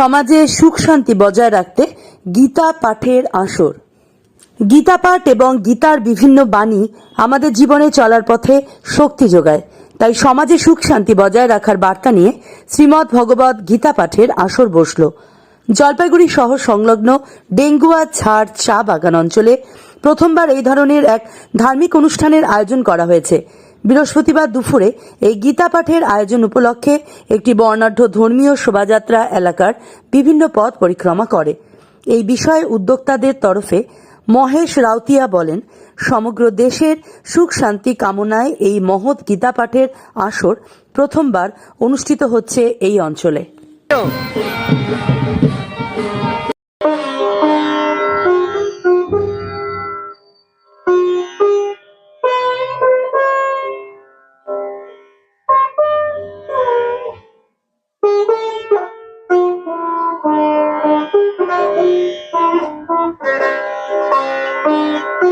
সমাজে সুখ শান্তি বজায় রাখতে গীতা পাঠের আসর। গীতা পাঠ এবং গীতার বিভিন্ন বাণী আমাদের জীবনে চলার পথে শক্তি যোগায়। তাই সমাজে সুখ শান্তি বজায় রাখার বার্তা নিয়ে শ্রীমৎ ভগবত গীতা পাঠের আসর বসল। জলপাইগুড়ি শহর সংলগ্ন ডেঙ্গুয়া ঝাড় চা বাগান অঞ্চলে প্রথমবার এই ধরনের এক ধার্মিক অনুষ্ঠানের আয়োজন করা হয়েছে। বৃহস্পতিবার দুপুরে এই গীতা পাঠের আয়োজন উপলক্ষে একটি বর্ণাঢ্য ধর্মীয় শোভাযাত্রা এলাকার বিভিন্ন পথ পরিক্রমা করে। এই বিষয়ে উদ্যোক্তাদের তরফে মহেশ রাউতিয়া বলেন, সমগ্র দেশের সুখ শান্তি কামনায় এই মহৎ গীতা পাঠের আসর প্রথমবার অনুষ্ঠিত হচ্ছে এই অঞ্চলে।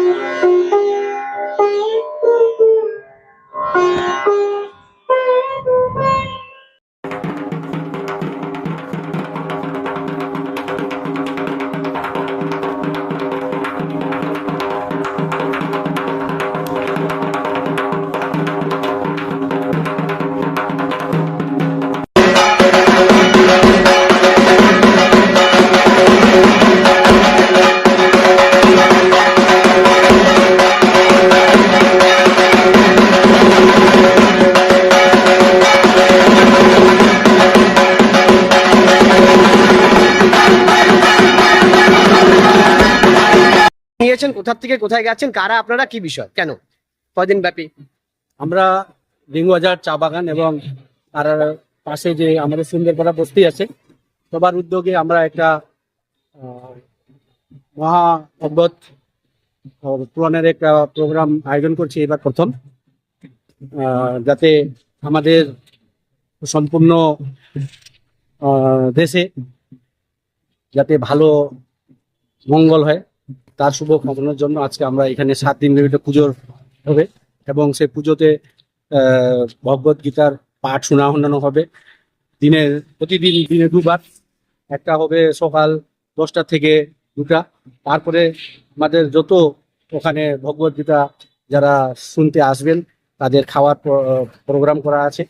Música নিয়েছেন কোথা থেকে কোথায় গেছেন, কারা, আপনারা, কি বিষয়? কেন? কয়দিন ব্যাপী? আমরা রিঙ্গুবাজার চা বাগান এবং তার পাশে যে আমাদের সুন্দরপাড়া বস্তি আছে, সবার উদ্যোগে আমরা একটা মহা অদ্ভুত পুরাণের একটা প্রোগ্রাম আয়োজন করছি এবার প্রথম যাতে আমাদের সম্পূর্ণ দেশে যাতে ভালো মঙ্গল হয়। তার শুভ কামনার জন্য আজকে আমরা এখানে সাত দিন ধরে একটা পুজোর হবে এবং সেই পুজোতে ভগবত গীতার পাঠ শোনা শোনানো হবে। দিনের প্রতিদিন দিনে দুবার। একটা হবে সকাল দশটা থেকে দুটা। তারপরে আমাদের যত ওখানে ভগবত গীতা যারা শুনতে আসবেন তাদের খাওয়ার প্রোগ্রাম করা আছে।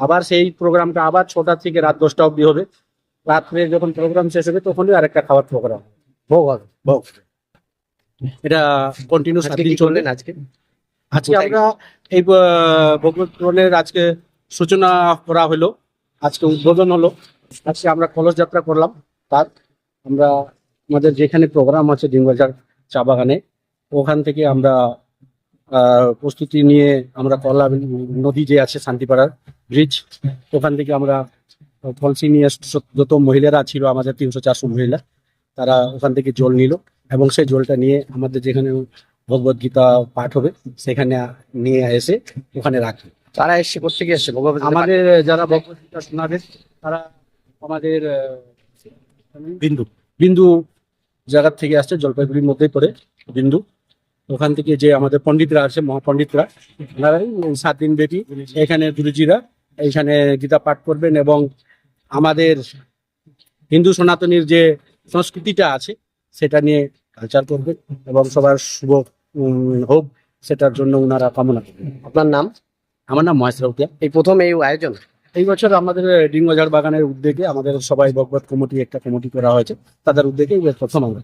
আবার সেই প্রোগ্রামটা আবার ছটা থেকে রাত দশটা অবধি হবে। রাত্রে যখন প্রোগ্রাম শেষ হবে তখনই আরেকটা খাওয়ার প্রোগ্রাম ভোগ হবে ভোগ এটা কন্টিনিউ সাত দিন কি আজকে? আজকে আমরা এই ভগবত আজকে সূচনা করা হলো। আজকে উদ্বোধন হলো। আজকে আমরা কলস যাত্রা করলাম। তার আমরা আমাদের যেখানে প্রোগ্রাম আছে ডিমবাজার চা বাগানে ওখান থেকে আমরা প্রস্তুতি নিয়ে আমরা কলা নদী যে আছে শান্তিপাড়ার ব্রিজ ওখান থেকে আমরা ফলসি নিয়ে যত মহিলারা ছিল আমাদের তিনশো চারশো মহিলা তারা ওখান থেকে জল নিল। এবং সেই জলটা নিয়ে আমাদের যেখানে ভগবত গীতা পাঠ হবে সেখানে নিয়ে এসে ওখানে রাখি। তারা এসে করতে গিয়ে এসছে? ভগবত আমাদের যারা ভগবত গীতা শোনাবে তারা আমাদের বিন্দু। বিন্দু জায়গার থেকে আসছে জলপাইগুড়ির মধ্যেই পড়ে বিন্দু। ওখান থেকে যে আমাদের পণ্ডিতরা আছে মহাপণ্ডিতরা এই সাত দিন ব্যাপী এখানে গুরুজিরা এইখানে গীতা পাঠ করবেন এবং আমাদের হিন্দু সনাতনীর যে সংস্কৃতিটা আছে সেটা নিয়ে কালচার করবে এবং সবার শুভ উম, হোক সেটার জন্য ওনারা কামনা করবেন। আপনার নাম? আমার নাম মহেশ রাউতিয়া। এই প্রথম এই আয়োজন? এই বছর আমাদের ডিঙ্গজার বাগানের উদ্যোগে আমাদের সবাই ভগবত কমিটি একটা কমিটি করা হয়েছে। তাদের উদ্যোগে প্রথম আমরা